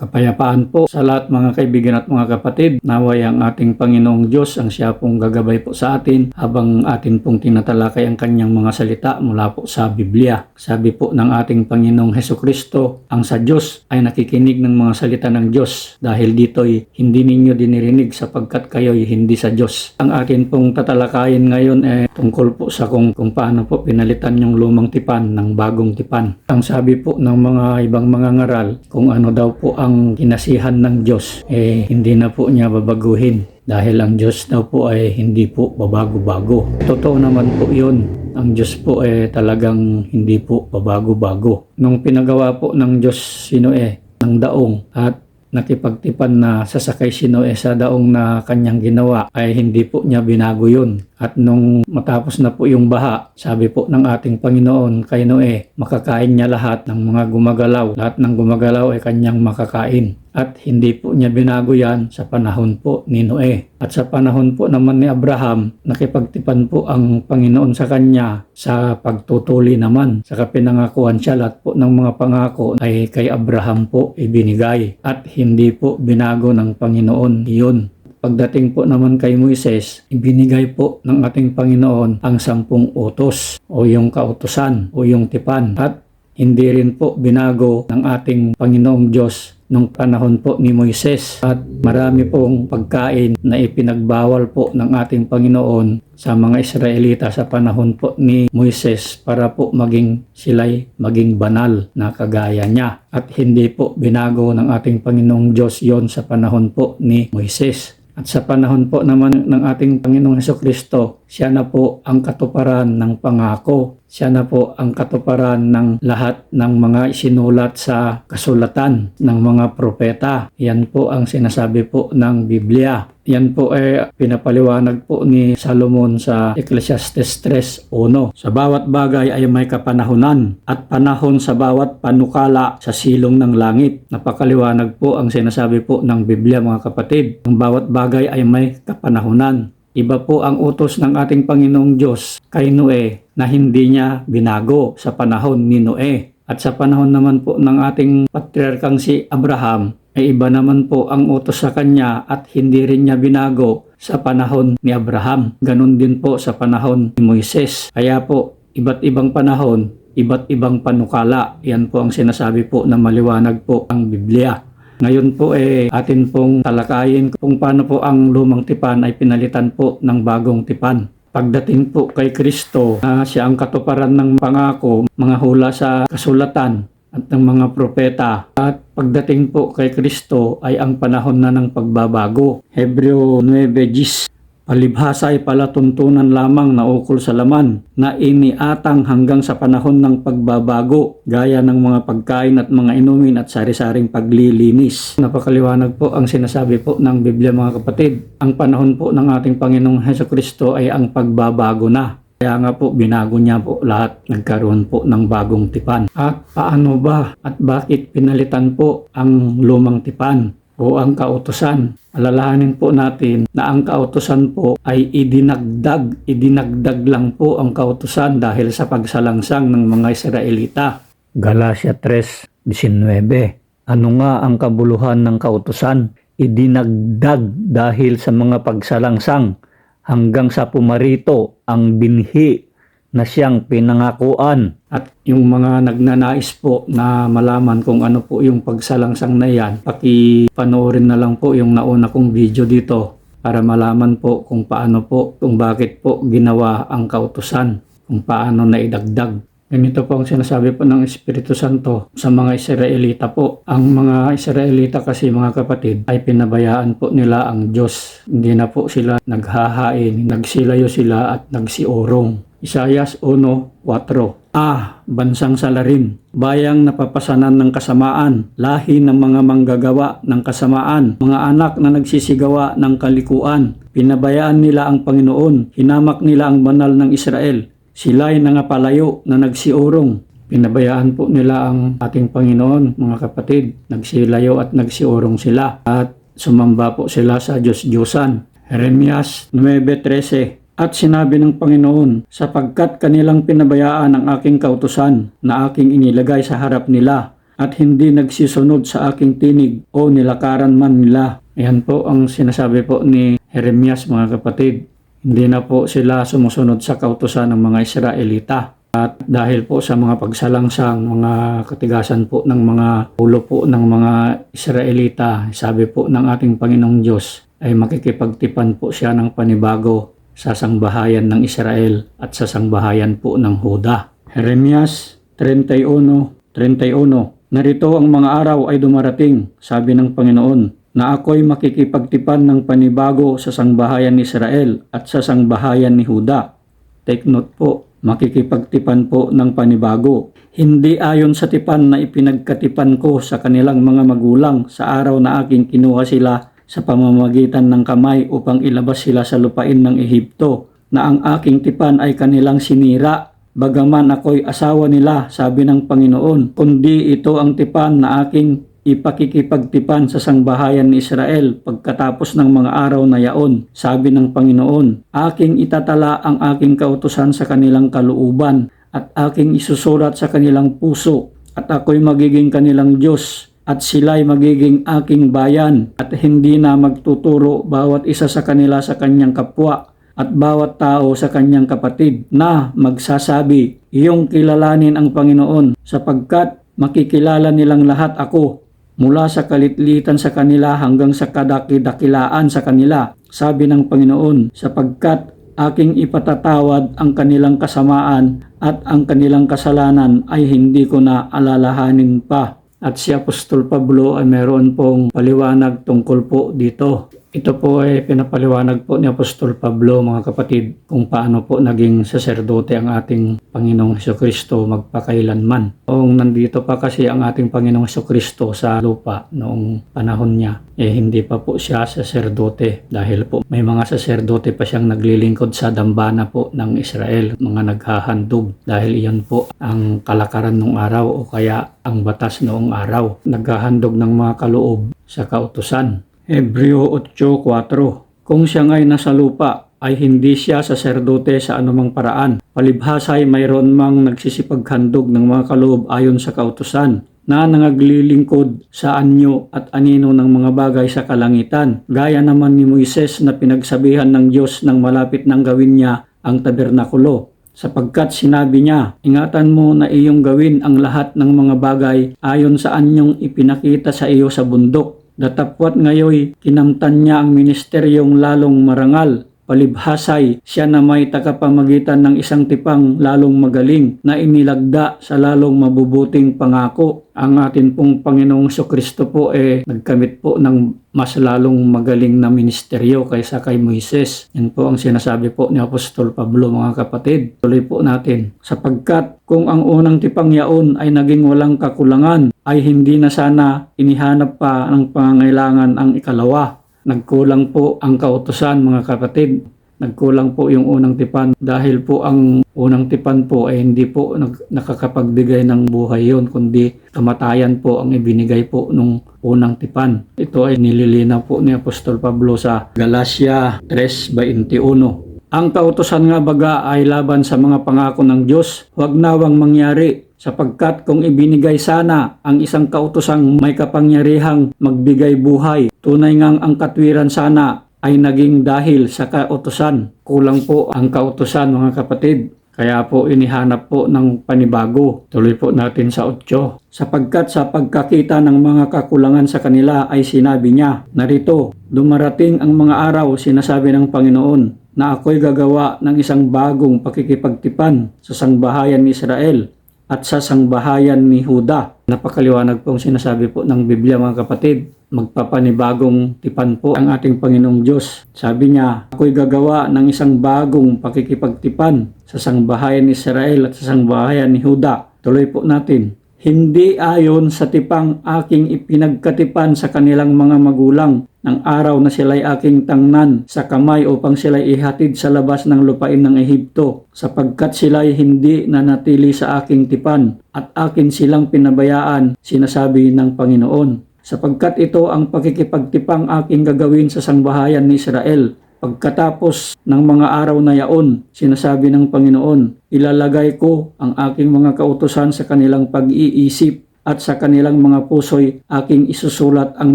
Kapayapaan po sa lahat mga kaibigan at mga kapatid. Naway ang ating Panginoong Diyos ang siya pong gagabay po sa atin habang atin pong tinatalakay ang kanyang mga salita mula po sa Biblia. Sabi po ng ating Panginoong Heso Kristo, ang sa Diyos ay nakikinig ng mga salita ng Diyos dahil dito'y hindi ninyo dinirinig sapagkat kayo'y hindi sa Diyos. Ang atin pong tatalakayin ngayon ay tungkol po sa kung, kung paano po pinalitan yung lumang tipan ng bagong tipan. Ang sabi po ng mga ibang mga ngaral, kung ano daw po ang kinasihan ng Diyos, eh hindi na po niya babaguhin. Dahil ang Diyos daw po ay hindi po babago-bago. Totoo naman po yun. Ang Diyos po ay talagang hindi po babago-bago. Nung pinagawa po ng Diyos si Noe ng daong at nakipagtipan na sasakay si Noe sa daong na kanyang ginawa ay hindi po niya binago yun. At nung matapos na po yung baha, sabi po ng ating Panginoon kay Noe, makakain niya lahat ng mga gumagalaw. Lahat ng gumagalaw ay kanyang makakain. At hindi po niya binago yan sa panahon po ni Noe. At sa panahon po naman ni Abraham, nakipagtipan po ang Panginoon sa kanya sa pagtutuli naman. Sa kapinangakuan siya, lahat po ng mga pangako ay kay Abraham po ibinigay. At hindi po binago ng Panginoon iyon. Pagdating po naman kay Moises, ibinigay po ng ating Panginoon ang sampung utos o yung kautusan o yung tipan. At hindi rin po binago ng ating Panginoong Diyos nung panahon po ni Moises. At marami pong pagkain na ipinagbawal po ng ating Panginoon sa mga Israelita sa panahon po ni Moises para po maging sila'y maging banal na kagaya niya. At hindi po binago ng ating Panginoong Diyos yon sa panahon po ni Moises. At sa panahon po naman ng ating Panginoong Heso Kristo, siya na po ang katuparan ng pangako. Siya na po ang katuparan ng lahat ng mga isinulat sa kasulatan ng mga propeta. Yan po ang sinasabi po ng Biblia. Yan po ay pinapaliwanag po ni Salomon sa Ecclesiastes 3.1. Sa bawat bagay ay may kapanahunan at panahon sa bawat panukala sa silong ng langit. Napakaliwanag po ang sinasabi po ng Biblia mga kapatid. Ang bawat bagay ay may kapanahunan. Iba po ang utos ng ating Panginoong Diyos kay Noe na hindi niya binago sa panahon ni Noe. At sa panahon naman po ng ating patriarkang si Abraham, ay iba naman po ang utos sa kanya at hindi rin niya binago sa panahon ni Abraham. Ganon din po sa panahon ni Moises. Kaya po, iba't ibang panahon, iba't ibang panukala. Yan po ang sinasabi po na maliwanag po ang Biblia. Ngayon po eh atin pong talakayin kung paano po ang lumang tipan ay pinalitan po ng bagong tipan. Pagdating po kay Kristo na siya ang katuparan ng pangako, mga hula sa kasulatan at ng mga propeta. At pagdating po kay Kristo ay ang panahon na ng pagbabago. Hebreo 9.10 Palibhasa ay palatuntunan lamang na ukol sa laman na iniatang hanggang sa panahon ng pagbabago gaya ng mga pagkain at mga inumin at sari-saring paglilinis. Napakaliwanag po ang sinasabi po ng Biblia mga kapatid. Ang panahon po ng ating Panginoong Heso Kristo ay ang pagbabago na. Kaya nga po binago niya po lahat nagkaroon po ng bagong tipan. At paano ba at bakit pinalitan po ang lumang tipan o ang kautosan? Alalahanin po natin na ang kautosan po ay idinagdag, idinagdag lang po ang kautosan dahil sa pagsalangsang ng mga Israelita. Galatia 3.19 Ano nga ang kabuluhan ng kautosan? Idinagdag dahil sa mga pagsalangsang hanggang sa pumarito ang binhi na siyang pinangakuan. At yung mga nagnanais po na malaman kung ano po yung pagsalangsang na yan, pakipanoorin na lang po yung nauna kong video dito para malaman po kung paano po, kung bakit po ginawa ang kautusan, kung paano na idagdag. Ganito po ang sinasabi po ng Espiritu Santo sa mga Israelita po. Ang mga Israelita kasi mga kapatid ay pinabayaan po nila ang Diyos. Hindi na po sila naghahain, nagsilayo sila at nagsiorong. Isayas 1.4 Ah, bansang salarin, bayang napapasanan ng kasamaan, lahi ng mga manggagawa ng kasamaan, mga anak na nagsisigawa ng kalikuan, pinabayaan nila ang Panginoon, hinamak nila ang banal ng Israel, sila'y nangapalayo na nagsiurong. Pinabayaan po nila ang ating Panginoon, mga kapatid, nagsilayo at nagsiurong sila. At sumamba po sila sa Diyos-Diyosan. Jeremias 9.13 At sinabi ng Panginoon, sapagkat kanilang pinabayaan ang aking kautusan na aking inilagay sa harap nila at hindi nagsisunod sa aking tinig o nilakaran man nila. Ayan po ang sinasabi po ni Jeremias mga kapatid. Hindi na po sila sumusunod sa kautusan ng mga Israelita. At dahil po sa mga pagsalangsang, mga katigasan po ng mga ulo po ng mga Israelita, sabi po ng ating Panginoong Diyos, ay makikipagtipan po siya ng panibago sa sangbahayan ng Israel at sa sangbahayan po ng Huda. Jeremias 31, 31 Narito ang mga araw ay dumarating, sabi ng Panginoon, na ako'y makikipagtipan ng panibago sa sangbahayan ni Israel at sa sangbahayan ni Huda. Take note po, makikipagtipan po ng panibago. Hindi ayon sa tipan na ipinagkatipan ko sa kanilang mga magulang sa araw na aking kinuha sila sa pamamagitan ng kamay upang ilabas sila sa lupain ng Ehipto, na ang aking tipan ay kanilang sinira. Bagaman ako'y asawa nila, sabi ng Panginoon, kundi ito ang tipan na aking ipakikipagtipan sa sangbahayan ni Israel pagkatapos ng mga araw na yaon, sabi ng Panginoon, aking itatala ang aking kautusan sa kanilang kalooban at aking isusulat sa kanilang puso at ako'y magiging kanilang Diyos at sila'y magiging aking bayan at hindi na magtuturo bawat isa sa kanila sa kanyang kapwa at bawat tao sa kanyang kapatid na magsasabi, iyong kilalanin ang Panginoon sapagkat makikilala nilang lahat ako mula sa kalitlitan sa kanila hanggang sa kadakidakilaan sa kanila, sabi ng Panginoon, sapagkat aking ipatatawad ang kanilang kasamaan at ang kanilang kasalanan ay hindi ko na alalahanin pa. At si Apostol Pablo ay meron pong paliwanag tungkol po dito. Ito po ay pinapaliwanag po ni Apostol Pablo mga kapatid kung paano po naging saserdote ang ating Panginoong Heso Kristo magpakailanman. Noong nandito pa kasi ang ating Panginoong Heso Kristo sa lupa noong panahon niya, eh hindi pa po siya saserdote dahil po may mga saserdote pa siyang naglilingkod sa dambana po ng Israel, mga naghahandog dahil iyon po ang kalakaran ng araw o kaya ang batas noong araw. Naghahandog ng mga kaloob sa kautusan Hebreo 8.4 Kung siya ngay nasa lupa, ay hindi siya saserdote sa anumang paraan. Palibhasay mayroon mang nagsisipaghandog ng mga kaloob ayon sa kautusan na nangaglilingkod sa anyo at anino ng mga bagay sa kalangitan. Gaya naman ni Moises na pinagsabihan ng Diyos nang malapit nang gawin niya ang tabernakulo sapagkat sinabi niya, ingatan mo na iyong gawin ang lahat ng mga bagay ayon sa anyong ipinakita sa iyo sa bundok Datapwat ngayoy kinamtan niya ang ministeryong lalong marangal. Palibhasay, siya na may takapamagitan ng isang tipang lalong magaling na inilagda sa lalong mabubuting pangako. Ang atin pong Panginoong Kristo po eh nagkamit po ng mas lalong magaling na ministeryo kaysa kay Moises. Yan po ang sinasabi po ni Apostol Pablo mga kapatid. Tuloy po natin. Sapagkat kung ang unang tipang yaon ay naging walang kakulangan, ay hindi na sana inihanap pa ng pangangailangan ang ikalawa. Nagkulang po ang kautusan mga kapatid. Nagkulang po yung unang tipan dahil po ang unang tipan po ay hindi po nakakapagbigay ng buhay yon kundi kamatayan po ang ibinigay po nung unang tipan. Ito ay nililinaw po ni Apostol Pablo sa Galacia 3.21. Ang kautosan nga baga ay laban sa mga pangako ng Diyos, huwag nawang mangyari sapagkat kung ibinigay sana ang isang kautosang may kapangyarihang magbigay buhay, tunay ngang ang katwiran sana ay naging dahil sa kautosan. Kulang po ang kautosan mga kapatid. Kaya po inihanap po ng panibago. Tuloy po natin sa 8. Sapagkat sa pagkakita ng mga kakulangan sa kanila ay sinabi niya, Narito, dumarating ang mga araw, sinasabi ng Panginoon, na ako'y gagawa ng isang bagong pakikipagtipan sa sangbahayan ni Israel at sa sangbahayan ni Huda. Napakaliwanag pong sinasabi po ng Biblia mga kapatid. Magpapanibagong tipan po ang ating Panginoong Diyos. Sabi niya, ako'y gagawa ng isang bagong pakikipagtipan sa sangbahayan ni Israel at sa sangbahayan ni Huda. Tuloy po natin. Hindi ayon sa tipang aking ipinagkatipan sa kanilang mga magulang. Ng araw na sila'y aking tangnan sa kamay upang sila'y ihatid sa labas ng lupain ng Ehipto sapagkat sila'y hindi nanatili sa aking tipan at akin silang pinabayaan sinasabi ng Panginoon. Sapagkat ito ang pakikipagtipang aking gagawin sa sangbahayan ni Israel. Pagkatapos ng mga araw na yaon, sinasabi ng Panginoon, ilalagay ko ang aking mga kautosan sa kanilang pag-iisip at sa kanilang mga puso'y aking isusulat ang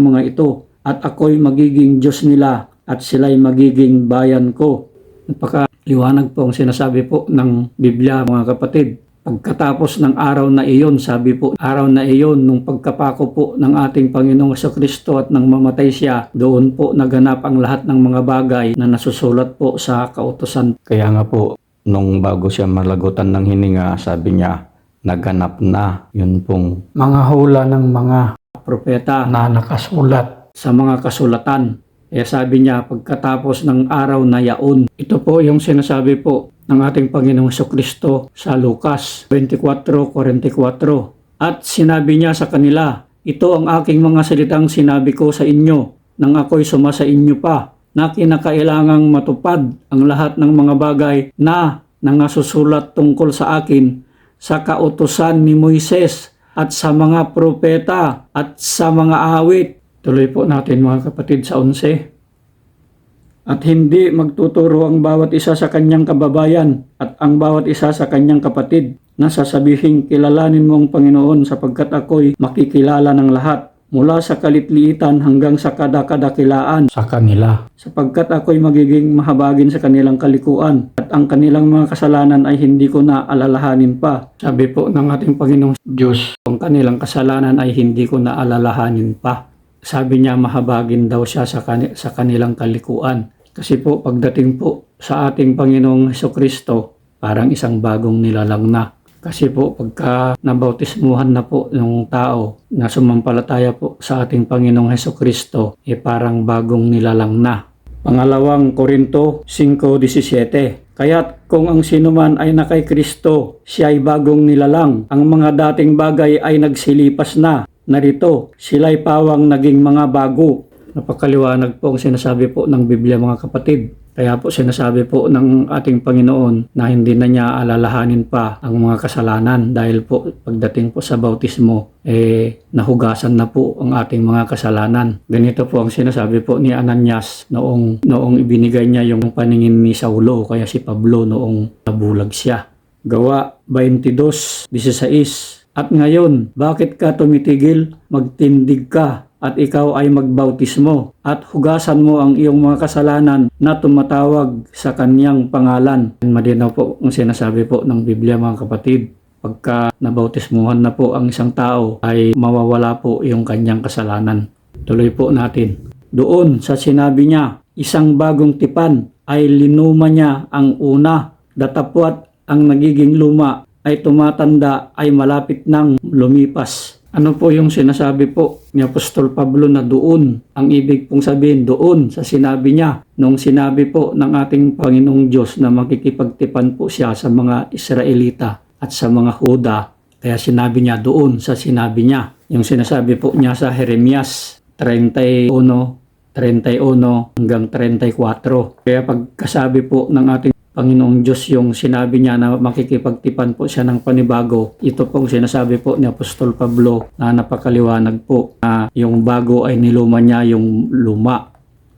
mga ito at ako'y magiging Diyos nila at sila'y magiging bayan ko. Napakaliwanag po ang sinasabi po ng Biblia mga kapatid. Pagkatapos ng araw na iyon, sabi po, araw na iyon nung pagkapako po ng ating Panginoong Kristo at nang mamatay siya, doon po naganap ang lahat ng mga bagay na nasusulat po sa kautosan. Kaya nga po, nung bago siya malagutan ng hininga, sabi niya, naganap na yun pong mga hula ng mga propeta na nakasulat sa mga kasulatan. Kaya sabi niya, pagkatapos ng araw na yaon, ito po yung sinasabi po ng ating Panginoong Kristo sa Lucas 24:44. At sinabi niya sa kanila, ito ang aking mga salitang sinabi ko sa inyo nang ako'y suma sa inyo pa na kinakailangang matupad ang lahat ng mga bagay na nangasusulat tungkol sa akin sa kautusan ni Moises at sa mga propeta at sa mga awit. Tuloy po natin mga kapatid sa 11 at hindi magtuturo ang bawat isa sa kanyang kababayan at ang bawat isa sa kanyang kapatid na sasabihin kilalanin mo ang Panginoon sapagkat ako'y makikilala ng lahat mula sa kalitliitan hanggang sa kadakadakilaan sa kanila sapagkat ako'y magiging mahabagin sa kanilang kalikuan at ang kanilang mga kasalanan ay hindi ko na alalahanin pa. Sabi po ng ating Panginoong Diyos, ang kanilang kasalanan ay hindi ko na alalahanin pa. Sabi niya mahabagin daw siya sa, kani- sa kanilang kalikuan. Kasi po pagdating po sa ating Panginoong Heso Kristo, parang isang bagong nilalang na. Kasi po pagka nabautismuhan na po ng tao na sumampalataya po sa ating Panginoong Heso Kristo, eh parang bagong nilalang na. Pangalawang Korinto 5.17 Kaya't kung ang sinuman ay nakay Kristo, siya ay bagong nilalang. Ang mga dating bagay ay nagsilipas na. Narito, sila'y pawang naging mga bago. Napakaliwanag po ang sinasabi po ng Biblia mga kapatid. Kaya po sinasabi po ng ating Panginoon na hindi na niya alalahanin pa ang mga kasalanan dahil po pagdating po sa bautismo, eh nahugasan na po ang ating mga kasalanan. Ganito po ang sinasabi po ni Ananias noong, noong ibinigay niya yung paningin ni Saulo kaya si Pablo noong nabulag siya. Gawa 22.16 At ngayon, bakit ka tumitigil? Magtindig ka at ikaw ay magbautismo at hugasan mo ang iyong mga kasalanan na tumatawag sa kanyang pangalan. Malinaw po ang sinasabi po ng Biblia mga kapatid. Pagka nabautismuhan na po ang isang tao ay mawawala po yung kanyang kasalanan. Tuloy po natin. Doon sa sinabi niya, isang bagong tipan ay linuma niya ang una. Datapwat ang nagiging luma ay tumatanda ay malapit nang lumipas. Ano po yung sinasabi po ni Apostol Pablo na doon? Ang ibig pong sabihin doon sa sinabi niya nung sinabi po ng ating Panginoong Diyos na makikipagtipan po siya sa mga Israelita at sa mga Huda. Kaya sinabi niya doon sa sinabi niya. Yung sinasabi po niya sa Jeremias 31, 31 hanggang 34. Kaya pagkasabi po ng ating Panginoong Diyos yung sinabi niya na makikipagtipan po siya ng panibago. Ito pong sinasabi po ni Apostol Pablo na napakaliwanag po na yung bago ay niluma niya yung luma.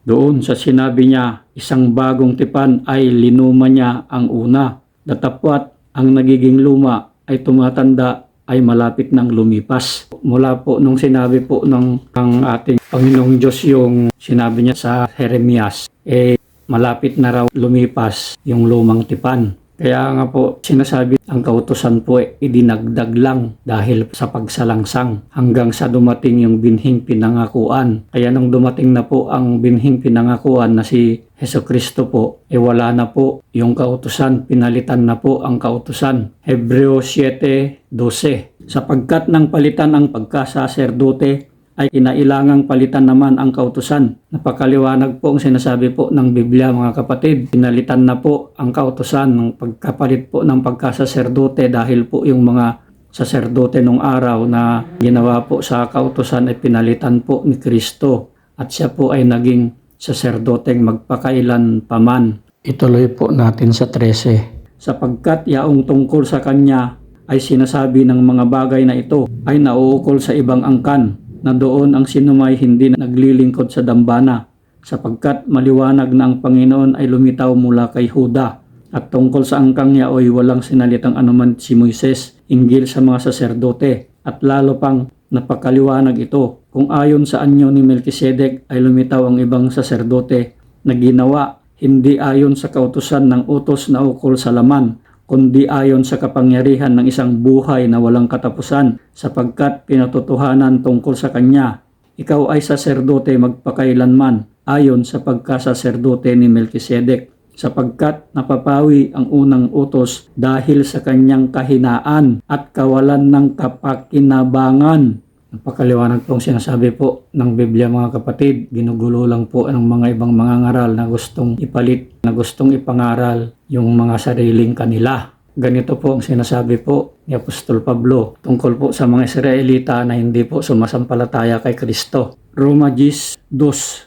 Doon sa sinabi niya, isang bagong tipan ay linuma niya ang una. Datapwat ang nagiging luma ay tumatanda ay malapit ng lumipas. Mula po nung sinabi po ng ang ating Panginoong Diyos yung sinabi niya sa Jeremias, eh malapit na raw lumipas yung lumang tipan. Kaya nga po sinasabi ang kautosan po ay idinagdag lang dahil sa pagsalangsang hanggang sa dumating yung binhing pinangakuan. Kaya nung dumating na po ang binhing pinangakuan na si Heso Kristo po, e wala na po yung kautusan, pinalitan na po ang kautusan. Hebreo 7.12 Sapagkat nang palitan ang pagkasaserdote, ay kinailangang palitan naman ang kautusan. Napakaliwanag po ang sinasabi po ng Biblia mga kapatid. Pinalitan na po ang kautusan ng pagkapalit po ng pagkasaserdote dahil po yung mga saserdote nung araw na ginawa po sa kautusan ay pinalitan po ni Kristo at siya po ay naging saserdoteng magpakailan paman. Ituloy po natin sa 13. Sapagkat yaong tungkol sa kanya ay sinasabi ng mga bagay na ito ay nauukol sa ibang angkan na doon ang sinumay hindi naglilingkod sa dambana sapagkat maliwanag na ang Panginoon ay lumitaw mula kay Huda. At tungkol sa angkang niya ay walang sinalitang anuman si Moises inggil sa mga saserdote. At lalo pang napakaliwanag ito kung ayon sa anyo ni Melchizedek ay lumitaw ang ibang saserdote na ginawa hindi ayon sa kautusan ng utos na ukol sa laman kundi ayon sa kapangyarihan ng isang buhay na walang katapusan sapagkat pinatotohanan tungkol sa kanya. Ikaw ay saserdote magpakailanman ayon sa pagkasaserdote ni Melchizedek sapagkat napapawi ang unang utos dahil sa kanyang kahinaan at kawalan ng kapakinabangan. Napakaliwanag pong sinasabi po ng Biblia mga kapatid. Ginugulo lang po ng mga ibang mga ngaral na gustong ipalit, na gustong ipangaral yung mga sariling kanila. Ganito po ang sinasabi po ni Apostol Pablo tungkol po sa mga Israelita na hindi po sumasampalataya kay Kristo. Roma 10.2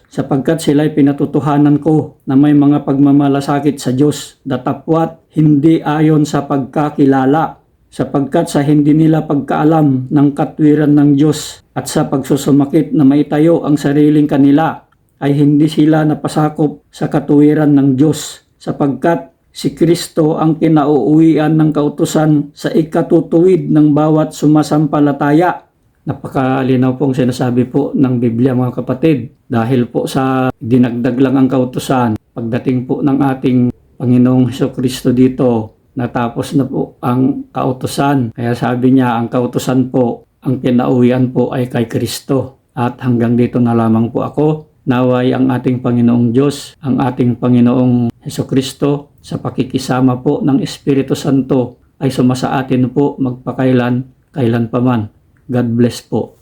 Sapagkat sila'y pinatutuhanan ko na may mga pagmamalasakit sa Diyos, datapwat hindi ayon sa pagkakilala sapagkat sa hindi nila pagkaalam ng katwiran ng Diyos at sa pagsusumakit na maitayo ang sariling kanila ay hindi sila napasakop sa katuwiran ng Diyos sapagkat si Kristo ang kinauuwian ng kautusan sa ikatutuwid ng bawat sumasampalataya. Napakalinaw pong sinasabi po ng Biblia mga kapatid dahil po sa dinagdag lang ang kautusan pagdating po ng ating Panginoong Heso Kristo dito natapos na po ang kautusan. Kaya sabi niya, ang kautusan po, ang pinauwian po ay kay Kristo. At hanggang dito na lamang po ako. Naway ang ating Panginoong Diyos, ang ating Panginoong Heso Kristo sa pakikisama po ng Espiritu Santo ay sumasa atin po magpakailan, kailan paman. God bless po.